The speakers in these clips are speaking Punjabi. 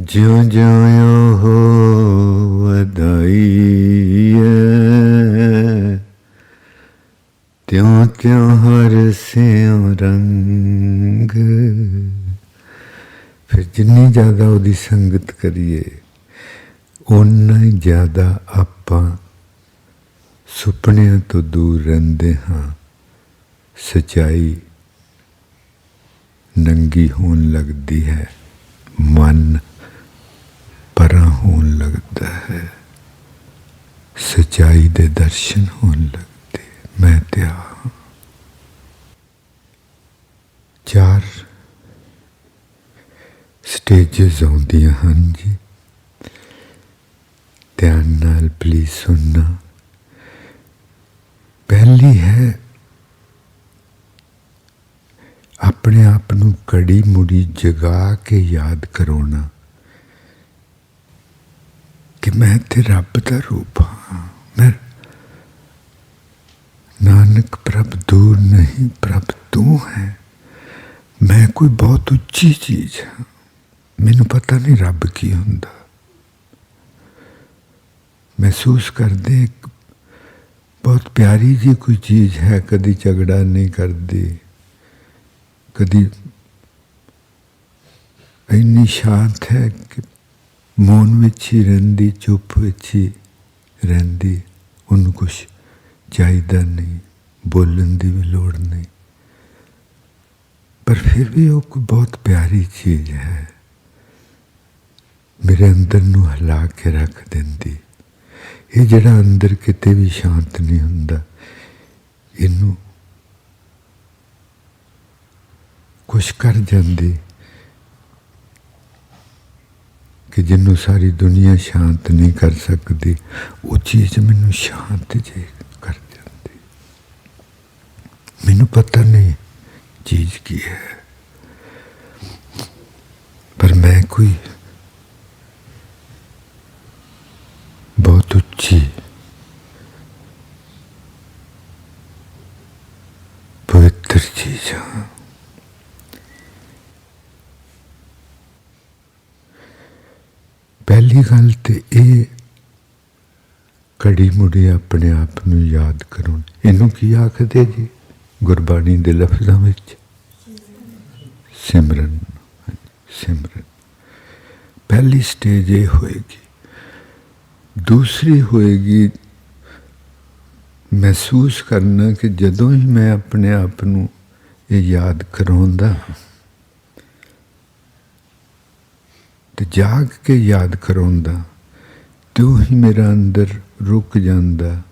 ਜਿਉ ਜਿਉ ਹੋ ਵਧਾਈ ਹੈ ਤਿਉ ਤਿਉ ਹਰ ਸਿਉ ਰੰਗ। ਫਿਰ ਜਿੰਨੀ ਜ਼ਿਆਦਾ ਉਹਦੀ ਸੰਗਤ ਕਰੀਏ ਉਨਾ ਹੀ ਜ਼ਿਆਦਾ ਆਪਾਂ ਸੁਪਨਿਆਂ ਤੋਂ ਦੂਰ ਰਹਿੰਦੇ ਹਾਂ। ਸਚਾਈ ਨੰਗੀ ਹੋਣ ਲੱਗਦੀ ਹੈ, ਮਨ ਹੋਣ ਲੱਗਦਾ ਹੈ। ਸਚਾਈ ਦੇ ਦਰਸ਼ਨ ਹੋਣ ਲੱਗਦੇ। ਮੈਂ ਤਿਆ ਆ ਚਾਰ ਸਟੇਜਸ ਆਉਂਦੀਆਂ ਹਨ ਜੀ। ਧਿਆਨ ਨਾਲ ਪਲੀਜ਼ ਸੁਣਨਾ। ਪਹਿਲੀ ਹੈ ਆਪਣੇ ਆਪ ਨੂੰ ਕੜੀ ਮੁੜੀ ਜਗਾ ਕੇ ਯਾਦ ਕਰਾਉਣਾ। ਕਿ ਮੈਂ ਤੇ ਰੱਬ ਦਾ ਰੂਪ ਹਾਂ। ਮੈਂ ਨਾਨਕ ਪ੍ਰਭ ਦੂਰ ਨਹੀਂ, ਪ੍ਰਭ ਤੂੰ ਹੈ। ਮੈਂ ਕੋਈ ਬਹੁਤ ਉੱਚੀ ਚੀਜ਼ ਹਾਂ। ਮੈਨੂੰ ਪਤਾ ਨਹੀਂ ਰੱਬ ਕੀ ਹੁੰਦਾ। ਮਹਿਸੂਸ ਕਰਦੇ ਇੱਕ ਬਹੁਤ ਪਿਆਰੀ ਜੀ ਕੋਈ ਚੀਜ਼ ਹੈ, ਕਦੀ ਝਗੜਾ ਨਹੀਂ ਕਰਦੀ। ਕਦੀ ਇੰਨੀ ਸ਼ਾਂਤ ਹੈ ਕਿ ਮੌਨ ਵਿੱਚ ਹੀ ਰਹਿੰਦੀ, ਚੁੱਪ ਵਿੱਚ ਹੀ ਰਹਿੰਦੀ, ਉਹਨੂੰ ਕੁਝ ਚਾਹੀਦਾ ਨਹੀਂ, ਬੋਲਣ ਦੀ ਵੀ ਲੋੜ ਨਹੀਂ। ਪਰ ਫਿਰ ਵੀ ਉਹ ਕੋਈ ਬਹੁਤ ਪਿਆਰੀ ਚੀਜ਼ ਹੈ। ਮੇਰੇ ਅੰਦਰ ਨੂੰ ਹਿਲਾ ਕੇ ਰੱਖ ਦਿੰਦੀ। ਇਹ ਜਿਹੜਾ ਅੰਦਰ ਕਿਤੇ ਵੀ ਸ਼ਾਂਤ ਨਹੀਂ ਹੁੰਦਾ, ਇਹਨੂੰ ਕੁਛ ਕਰ ਜਾਂਦੀ। ਕਿ ਜਿਹਨੂੰ ਸਾਰੀ ਦੁਨੀਆ ਸ਼ਾਂਤ ਨਹੀਂ ਕਰ ਸਕਦੀ, ਉਹ ਚੀਜ਼ ਮੈਨੂੰ ਸ਼ਾਂਤ ਜੇ ਕਰ ਜਾਂਦੀ ਮੈਨੂੰ ਪਤਾ ਨਹੀਂ ਚੀਜ਼ ਕੀ ਹੈ। ਪਰ ਮੈਂ ਕੋਈ ਬਹੁਤ ਉੱਚੀ ਪਵਿੱਤਰ ਚੀਜ਼ ਹਾਂ ਪਹਿਲੀ ਗੱਲ ਤੇ ਇਹ ਕੜੀ ਮੁੜੀ ਆਪਣੇ ਆਪ ਨੂੰ ਯਾਦ ਕਰੋ। ਇਹਨੂੰ ਕੀ ਆਖਦੇ ਜੀ? ਗੁਰਬਾਣੀ ਦੇ ਲਫ਼ਜ਼ਾਂ ਵਿੱਚ? ਸਿਮਰਨ। ਸਿਮਰਨ। ਪਹਿਲੀ ਸਟੇਜ ਇਹ ਹੋਏਗੀ। ਦੂਸਰੀ ਹੋਏਗੀ, ਮਹਿਸੂਸ ਕਰਨਾ ਕਿ ਜਦੋਂ ਹੀ ਮੈਂ ਆਪਣੇ ਆਪ ਨੂੰ ਇਹ ਯਾਦ ਕਰਾਉਂਦਾ ਤੇ ਜਾਗ ਕੇ ਯਾਦ ਕਰਾਉਂਦਾ ਤੇ ਹੀ ਮੇਰਾ ਅੰਦਰ ਰੁਕ ਜਾਂਦਾ,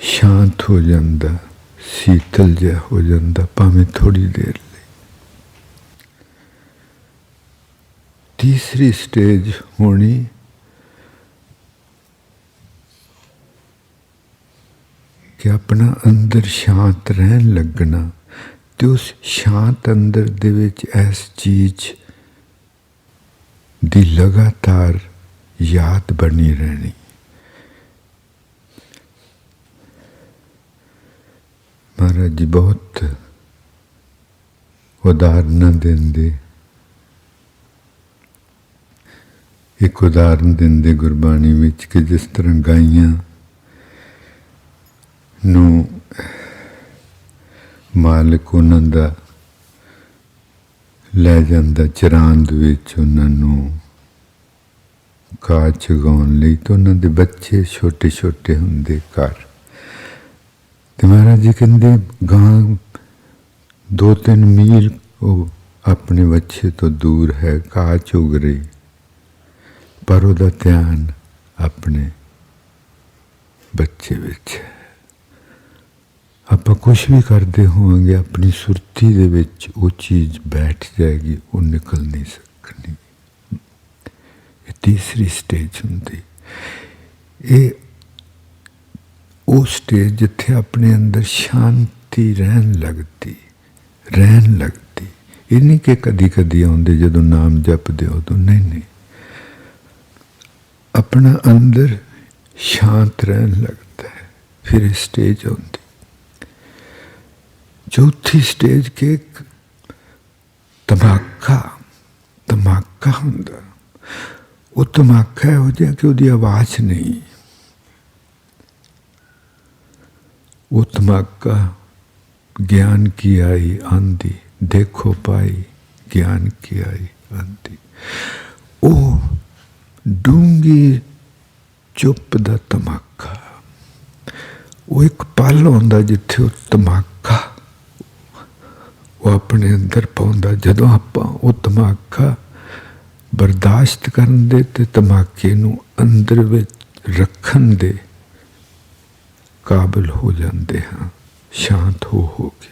ਸ਼ਾਂਤ ਹੋ ਜਾਂਦਾ, ਸੀਤਲ ਜਿਹਾ ਹੋ ਜਾਂਦਾ, ਭਾਵੇਂ ਥੋੜੀ ਦੇਰ ਲਈ। ਤੀਸਰੀ ਸਟੇਜ ਹੋਣੀ, ਕਿ ਆਪਣਾ ਅੰਦਰ ਸ਼ਾਂਤ ਰਹਿਣ ਲੱਗਣਾ, ਤੇ ਉਸ ਸ਼ਾਂਤ ਅੰਦਰ ਦੇ ਵਿੱਚ ਇਸ ਚੀਜ਼ ਦੀ ਲਗਾਤਾਰ ਯਾਦ ਬਣੀ ਰਹਿਣੀ। ਮਹਾਰਾਜ ਜੀ, ਬਹੁਤ ਉਦਾਹਰਨਾਂ ਦਿੰਦੇ। ਇੱਕ ਉਦਾਹਰਨ ਦਿੰਦੇ ਗੁਰਬਾਣੀ ਵਿੱਚ ਕਿ ਜਿਸ ਤਰ੍ਹਾਂ ਗਾਈਆਂ ਨੂੰ ਮਾਲਕ ਉਹਨਾਂ ਦਾ ਲੈ ਜਾਂਦਾ ਚਰਾਂਦ ਵਿੱਚ ਉਹਨਾਂ ਨੂੰ। ਘਾਹ ਚਗਾਉਣ ਲਈ ਤਾਂ ਉਹਨਾਂ ਦੇ ਬੱਚੇ ਛੋਟੇ ਛੋਟੇ ਹੁੰਦੇ ਘਰ। ਤੇ ਮਹਾਰਾਜ ਜੀ ਕਹਿੰਦੇ, ਗਾਂ ਦੋ ਤਿੰਨ ਮੀਲ ਉਹ ਆਪਣੇ ਬੱਚੇ ਤੋਂ ਦੂਰ ਹੈ, ਘਾਹ ਚੁਗ ਰਹੀ। ਪਰ ਉਹਦਾ ਧਿਆਨ ਆਪਣੇ ਬੱਚੇ ਵਿੱਚ ਹੈ। ਆਪਾਂ ਕੁਝ ਵੀ ਕਰਦੇ ਹੋਵਾਂਗੇ, ਆਪਣੀ ਸੁਰਤੀ ਦੇ ਵਿੱਚ ਉਹ ਚੀਜ਼ ਬੈਠ ਜਾਏਗੀ, ਉਹ ਨਿਕਲ ਨਹੀਂ ਸਕਣੀ। ਇਹ ਤੀਸਰੀ ਸਟੇਜ ਹੁੰਦੀ। ਇਹ ਉਹ ਸਟੇਜ ਜਿੱਥੇ ਆਪਣੇ ਅੰਦਰ ਸ਼ਾਂਤੀ ਰਹਿਣ ਲੱਗਦੀ ਰਹਿਣ ਲੱਗਦੀ। ਇਹ ਨਹੀਂ ਕਿ ਕਦੀ ਕਦੀ ਆਉਂਦੇ ਜਦੋਂ ਨਾਮ ਜਪਦੇ ਹੋ ਤਾਂ ਨਹੀਂ ਨਹੀਂ। ਆਪਣਾ ਅੰਦਰ ਸ਼ਾਂਤ ਰਹਿਣ ਲੱਗਦਾ ਹੈ। ਫਿਰ ਇਹ ਸਟੇਜ ਆਉਂਦੀ। ਚੌਥੀ ਸਟੇਜ ਕੇ ਇੱਕ ਧਮਾਕਾ ਧਮਾਕਾ ਹੁੰਦਾ। ਉਹ ਧਮਾਕਾ ਇਹੋ ਜਿਹਾ ਕਿ ਉਹਦੀ ਆਵਾਜ਼ ਨਹੀਂ। ਉਹ ਧਮਾਕਾ ਗਿਆਨ ਕੀ ਆਈ ਆਂਦੀ, ਦੇਖੋ ਪਾਈ ਗਿਆਨ ਕੀ ਆਈ ਆਂਦੀ। ਉਹ ਡੂੰਗੀ ਚੁੱਪ ਦਾ ਧਮਾਕਾ। ਉਹ ਇੱਕ ਪਲ ਹੁੰਦਾ ਜਿੱਥੇ ਉਹ ਧਮਾਕਾ ਆਪਣੇ ਅੰਦਰ ਪਾਉਂਦਾ। ਜਦੋਂ ਆਪਾਂ ਉਹ ਧਮਾਕਾ ਬਰਦਾਸ਼ਤ ਕਰਨ ਦੇ ਤੇ ਧਮਾਕੇ ਨੂੰ ਅੰਦਰ ਵਿੱਚ ਰੱਖਣ ਦੇ ਕਾਬਿਲ ਹੋ ਜਾਂਦੇ ਹਾਂ, ਸ਼ਾਂਤ ਹੋ ਹੋ ਕੇ।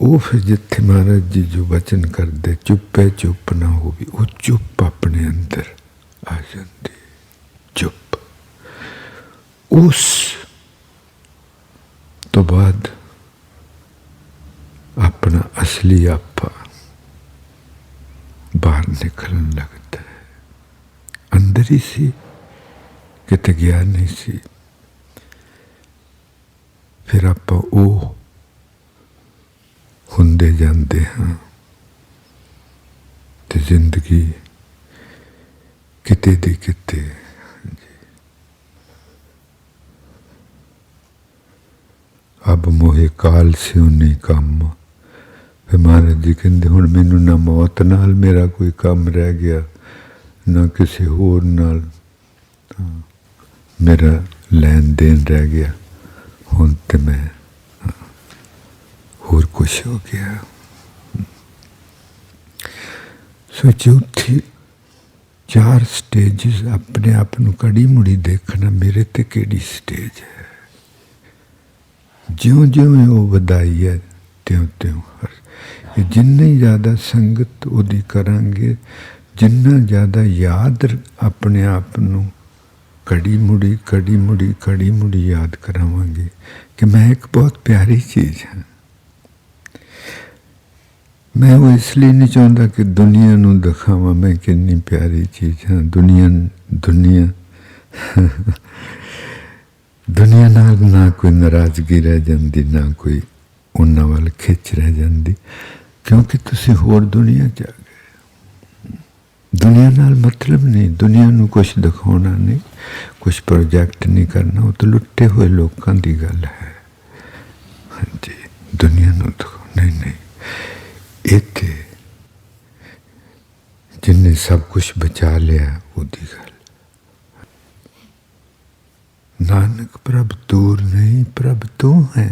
ਉਹ ਫਿਰ ਜਿੱਥੇ ਮਹਾਰਾਜ ਜੀ ਜੋ ਵਚਨ ਕਰਦੇ, ਚੁੱਪੇ ਚੁੱਪ ਨਾ ਹੋਵੇ, ਉਹ ਚੁੱਪ ਆਪਣੇ ਅੰਦਰ ਆ ਜਾਂਦੀ, ਚੁੱਪ। ਉਸ ਤੋਂ ਬਾਅਦ ਆਪਣਾ ਅਸਲੀ ਆਪਾ ਬਾਹਰ ਨਿਕਲਣ ਲੱਗਦਾ ਹੈ। ਅੰਦਰ ਹੀ ਸੀ, ਕਿਤੇ ਗਿਆ ਨਹੀਂ ਸੀ। ਫਿਰ ਆਪਾਂ ਉਹ ਹੁੰਦੇ ਜਾਂਦੇ ਹਾਂ ਤੇ ਜ਼ਿੰਦਗੀ ਕਿਤੇ ਦੀ ਕਿਤੇ ਅਬ ਮੋਹੇ ਕਾਲ ਸਿਉ ਨਹੀਂ ਕੰਮ ਫਿਰ ਮਹਾਰਾਜ ਜੀ ਕਹਿੰਦੇ, ਹੁਣ ਮੈਨੂੰ ਨਾ ਮੌਤ ਨਾਲ ਮੇਰਾ ਕੋਈ ਕੰਮ ਰਹਿ ਗਿਆ, ਨਾ ਕਿਸੇ ਹੋਰ ਨਾਲ। ਮੇਰਾ ਲੈਣ ਦੇਣ ਰਹਿ ਗਿਆ। ਹੁਣ ਤੇ ਮੈਂ, ਹੋਰ ਕੁਝ ਹੋ ਗਿਆ। ਸੋ ਚੌਥੀ, ਚਾਰ ਸਟੇਜਸ ਆਪਣੇ ਆਪ ਨੂੰ ਕੜੀ ਮੁੜੀ ਦੇਖਣਾ ਮੇਰੇ ਤੇ ਕਿਹੜੀ ਸਟੇਜ ਹੈ? ਜਿਉਂ ਜਿਉਂ ਉਹ ਵਧਾਈ ਹੈ ਤਿਉਂ ਤਿਉਂ ਹਰ ਕਿ ਜਿੰਨੀ ਜ਼ਿਆਦਾ ਸੰਗਤ ਉਹਦੀ ਕਰਾਂਗੇ, ਜਿੰਨਾ ਜ਼ਿਆਦਾ ਯਾਦ ਆਪਣੇ ਆਪ ਨੂੰ ਕੜੀ ਮੁੜੀ ਕੜੀ ਮੁੜੀ ਕੜੀ ਮੁੜੀ ਯਾਦ ਕਰਾਵਾਂਗੇ ਕਿ ਮੈਂ ਇੱਕ ਬਹੁਤ ਪਿਆਰੀ ਚੀਜ਼ ਹਾਂ। ਮੈਂ ਉਹ ਇਸ ਲਈ ਨਹੀਂ ਚਾਹੁੰਦਾ ਕਿ ਦੁਨੀਆ ਨੂੰ ਦਿਖਾਵਾਂ ਮੈਂ ਕਿੰਨੀ ਪਿਆਰੀ ਚੀਜ਼ ਹਾਂ। ਦੁਨੀਆ ਦੁਨੀਆ ਦੁਨੀਆ ਨਾਲ ਨਾ ਕੋਈ ਨਾਰਾਜ਼ਗੀ ਰਹਿ ਜਾਂਦੀ, ਨਾ ਕੋਈ ਉਹਨਾਂ ਵੱਲ ਖਿੱਚ ਰਹਿ ਜਾਂਦੀ। ਕਿਉਂਕਿ ਤੁਸੀਂ ਹੋਰ ਦੁਨੀਆ ਚ ਆ ਗਏ। ਦੁਨੀਆ ਨਾਲ ਮਤਲਬ ਨਹੀਂ, ਦੁਨੀਆ ਨੂੰ ਕੁਝ ਦਿਖਾਉਣਾ ਨਹੀਂ ਕੁਝ ਪ੍ਰੋਜੈਕਟ ਨਹੀਂ ਕਰਨਾ, ਉਹ ਤਾਂ ਲੁੱਟੇ ਹੋਏ ਲੋਕਾਂ ਦੀ ਗੱਲ ਹੈ। ਹਾਂਜੀ, ਦੁਨੀਆ ਨੂੰ ਦਿਖਾਉ ਨਹੀਂ ਨਹੀਂ, ਇੱਥੇ ਜਿੰਨੇ ਸਭ ਕੁਝ ਬਚਾ ਲਿਆ, ਉਹਦੀ ਗੱਲ। ਨਾਨਕ ਪ੍ਰਭ ਦੂਰ ਨਹੀਂ, ਪ੍ਰਭ ਤੂੰ ਹੈ।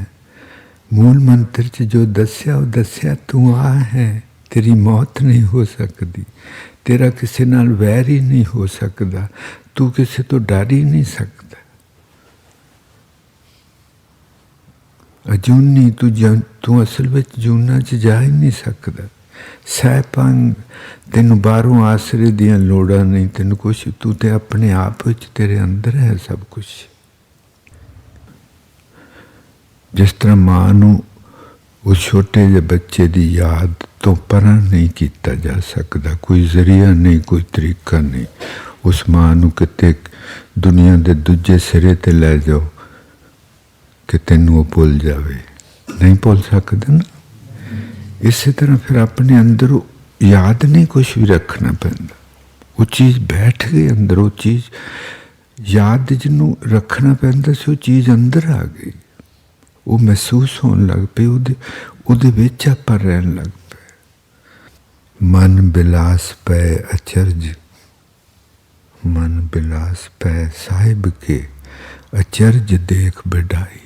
ਮੂਲ ਮੰਤਰ ਚ ਜੋ ਦੱਸਿਆ, ਉਹ ਦੱਸਿਆ, ਤੂੰ ਆ ਹੈ, ਤੇਰੀ ਮੌਤ ਨਹੀਂ ਹੋ ਸਕਦੀ, ਤੇਰਾ ਕਿਸੇ ਨਾਲ ਵੈਰ ਹੀ ਨਹੀਂ ਹੋ ਸਕਦਾ, ਤੂੰ ਕਿਸੇ ਤੋਂ ਡਰ ਹੀ ਨਹੀਂ ਸਕਦਾ। ਅਜੂਨੀ ਤੂੰ ਜਨ ਤੂੰ ਅਸਲ ਵਿੱਚ ਜੂਨਾ ਚ ਜਾ ਹੀ ਨਹੀਂ ਸਕਦਾ। ਸਹਿਪੰਗ ਤੈਨੂੰ ਬਾਹਰੋਂ ਆਸਰੇ ਦੀਆਂ ਲੋੜਾਂ ਨਹੀਂ, ਤੈਨੂੰ ਕੁਛ, ਤੂੰ ਤੇ ਆਪਣੇ ਆਪ ਵਿੱਚ ਤੇਰੇ ਅੰਦਰ ਹੈ ਸਭ ਕੁਝ ਜਿਸ ਤਰ੍ਹਾਂ ਮਾਂ ਨੂੰ ਉਹ ਛੋਟੇ ਜਿਹੇ ਬੱਚੇ ਦੀ ਯਾਦ ਤੋਂ ਪਰਾਂ ਨਹੀਂ ਕੀਤਾ ਜਾ ਸਕਦਾ, ਕੋਈ ਜ਼ਰੀਆ ਨਹੀਂ, ਕੋਈ ਤਰੀਕਾ ਨਹੀਂ। ਉਸ ਮਾਂ ਨੂੰ ਕਿਤੇ ਦੁਨੀਆ ਦੇ ਦੂਜੇ ਸਿਰੇ ਤੇ ਲੈ ਜਾਓ ਕਿ ਤੈਨੂੰ ਉਹ ਭੁੱਲ ਜਾਵੇ। ਨਹੀਂ ਭੁੱਲ ਸਕਦਾ ਨਾ। ਇਸੇ ਤਰ੍ਹਾਂ ਫਿਰ ਆਪਣੇ ਅੰਦਰ ਯਾਦ ਨਹੀਂ ਕੁਝ ਵੀ ਰੱਖਣਾ ਪੈਂਦਾ। ਉਹ ਚੀਜ਼ ਬੈਠ ਗਈ ਅੰਦਰ, ਉਹ ਚੀਜ਼ ਯਾਦ ਜਿਹਨੂੰ ਰੱਖਣਾ ਪੈਂਦਾ ਸੀ, ਉਹ ਚੀਜ਼ ਅੰਦਰ ਆ ਗਈ। ਉਹ ਮਹਿਸੂਸ ਹੋਣ ਲੱਗ ਪਈ, ਉਹਦੇ ਉਹਦੇ ਵਿੱਚ ਆਪਾਂ ਰਹਿਣ ਲੱਗ ਪਏ। ਮਨ ਬਿਲਾਸ ਪੈ ਅਚਰਜ। ਮਨ ਬਿਲਾਸ ਪੈ ਸਾਹਿਬ ਕੇ ਅਚਰਜ ਦੇਖ ਬਿਡਾਈ।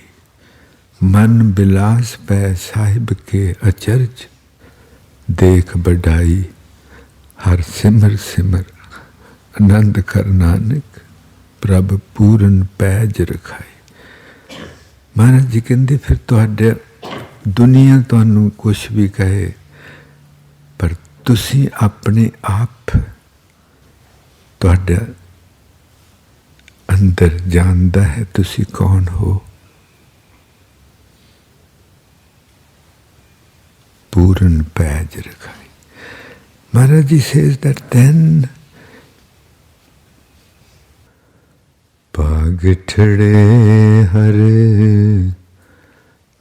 ਮਨ ਬਿਲਾਸ ਪੈ ਸਾਹਿਬ ਕੇ ਅਚਰਜ ਦੇਖ ਬਡਾਈ। ਹਰ ਸਿਮਰ ਸਿਮਰ ਆਨੰਦ ਕਰ ਨਾਨਕ ਪ੍ਰਭ ਪੂਰਨ ਪੈਜ ਰਖਾਈ। ਮਹਾਰਾਜ ਜੀ ਕਹਿੰਦੇ, ਫਿਰ ਤੁਹਾਡੇ ਦੁਨੀਆ ਤੁਹਾਨੂੰ ਕੁਝ ਵੀ ਕਹੇ, ਪਰ ਤੁਸੀਂ ਆਪਣੇ ਆਪ ਤੁਹਾਡਾ ਅੰਦਰ ਜਾਣਦਾ ਹੈ ਤੁਸੀਂ ਕੌਣ ਹੋ। ਪੂਰਨ ਪੈਜ ਰਖਾਈ। ਮਹਾਰਾਜ ਜੀ says that then पागठड़े हरे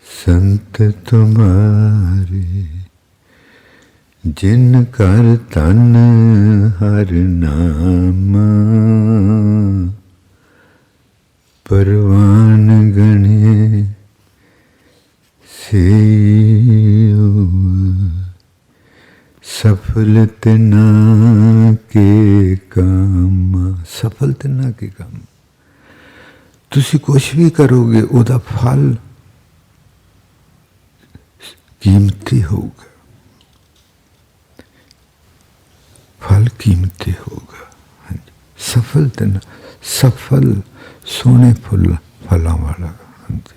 संत तुम्हारे ਜਿਨ ਕਰ ਤਨ ਹਰ ਨਾਮ ਪਰਵਾਨ ਗਣੇ ਸੇ ਸਫਲ ਤਿਨਾ ਕੇ ਕੰਮ ਸਫਲ ਤਿਨਾ ਕੇ ਕੰਮ ਤੁਸੀਂ ਕੁਝ ਵੀ ਕਰੋਗੇ, ਉਹਦਾ ਫਲ ਕੀਮਤੀ ਹੋਊਗਾ। ਫਲ ਕੀਮਤੀ ਹੋਊਗਾ। ਹਾਂਜੀ। ਸਫਲ ਤੇ ਸਫਲ ਸੋਹਣੇ ਫੁੱਲ, ਫਲਾਂ ਵਾਲਾ। ਹਾਂਜੀ।